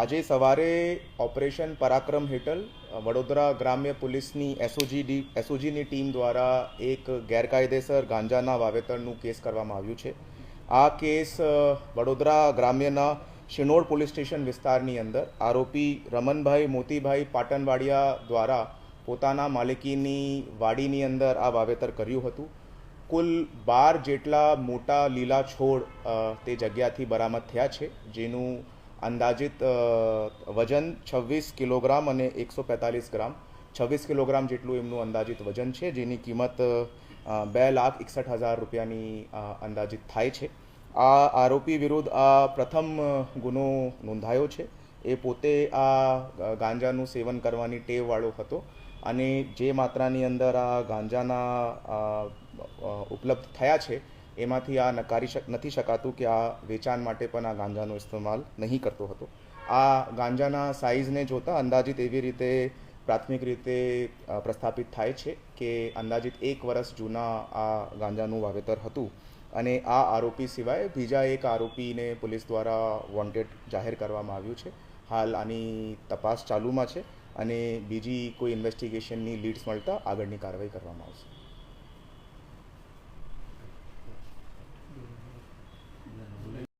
આજે સવારે ઓપરેશન પરાક્રમ હેઠળ વડોદરા ગ્રામ્ય પોલીસની એસઓજીડી એસઓજીની ટીમ દ્વારા એક ગેરકાયદેસર ગાંજાના વાવેતરનું કેસ કરવામાં આવ્યું છે. આ કેસ વડોદરા ગ્રામ્યના શિનોડ પોલીસ સ્ટેશન વિસ્તારની અંદર આરોપી રમનભાઈ મોતીભાઈ પાટણવાડિયા દ્વારા પોતાના માલિકીની વાડીની અંદર આ વાવેતર કર્યું હતું. કુલ બાર જેટલા મોટા લીલા છોડ તે જગ્યાથી બરામદ થયા છે, જેનું અંદાજિત વજન છવ્વીસ કિલોગ્રામ અને એકસો પેંતાલીસ ગ્રામ. છવ્વીસ કિલોગ્રામ જેટલું એમનું અંદાજિત વજન છે, જેની કિંમત બે લાખ એકસઠ હજાર રૂપિયાની અંદાજિત થાય છે. આ આરોપી વિરુદ્ધ આ પ્રથમ ગુનો નોંધાયો છે. એ પોતે આ ગાંજાનું સેવન કરવાની ટેવવાળો હતો અને જે માત્રાની અંદર આ ગાંજાના ઉપલબ્ધ થયા છે. એમાંથી આ નકારી શક, નથી શકાતું કે આ વેચાણ માટે પણ આ ગાંજાનો ઇસ્તેમાલ નહીં કરતો હતો. આ ગાંજાના સાઇઝને જોતાં અંદાજિત એવી રીતે પ્રાથમિક રીતે પ્રસ્થાપિત થાય છે કે અંદાજિત એક વર્ષ જૂના આ ગાંજાનું વાવેતર હતું અને આ આરોપી સિવાય બીજા એક આરોપીને પોલીસ દ્વારા વોન્ટેડ જાહેર કરવામાં આવ્યું છે. હાલ આની તપાસ ચાલુમાં છે અને બીજી કોઈ ઇન્વેસ્ટિગેશનની લીડ્સ મળતા આગળની કાર્યવાહી કરવામાં આવશે.